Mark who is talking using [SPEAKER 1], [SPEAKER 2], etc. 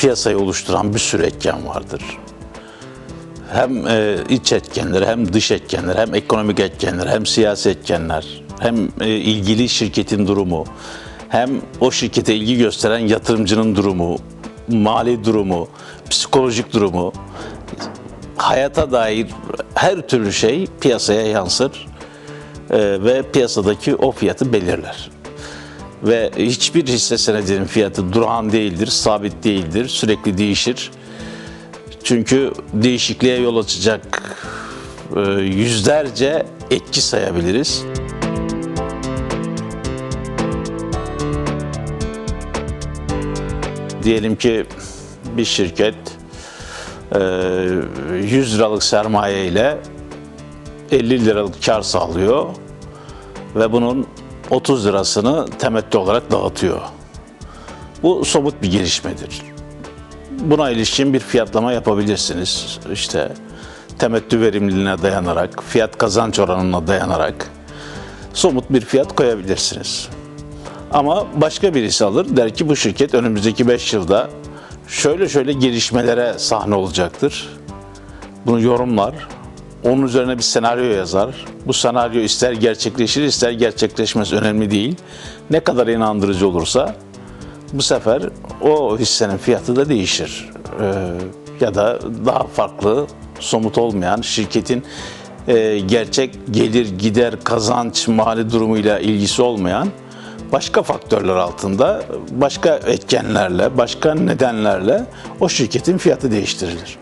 [SPEAKER 1] piyasayı oluşturan bir sürü etken vardır. Hem e, iç etkenler, hem dış etkenler, hem ekonomik etkenler, hem siyasi etkenler, hem e, ilgili şirketin durumu, hem o şirkete ilgi gösteren yatırımcının durumu, mali durumu, psikolojik durumu, hayata dair her türlü şey piyasaya yansır e, ve piyasadaki o fiyatı belirler. Ve hiçbir hisse senedinin fiyatı durağan değildir, sabit değildir, sürekli değişir. Çünkü değişikliğe yol açacak e, yüzlerce etki sayabiliriz. Diyelim ki bir şirket e, 100 liralık sermaye ile 50 liralık kar sağlıyor ve bunun 30 lirasını temettü olarak dağıtıyor. Bu somut bir gelişmedir. Buna ilişkin bir fiyatlama yapabilirsiniz. İşte temettü verimliliğine dayanarak, fiyat kazanç oranına dayanarak somut bir fiyat koyabilirsiniz. Ama başka birisi alır der ki bu şirket önümüzdeki 5 yılda şöyle şöyle gelişmelere sahne olacaktır. Bunu yorumlar. Onun üzerine bir senaryo yazar. Bu senaryo ister gerçekleşir ister gerçekleşmez önemli değil. Ne kadar inandırıcı olursa bu sefer o hissenin fiyatı da değişir. Ee, ya da daha farklı, somut olmayan şirketin e, gerçek gelir, gider, kazanç, mali durumuyla ilgisi olmayan başka faktörler altında, başka etkenlerle, başka nedenlerle o şirketin fiyatı değiştirilir.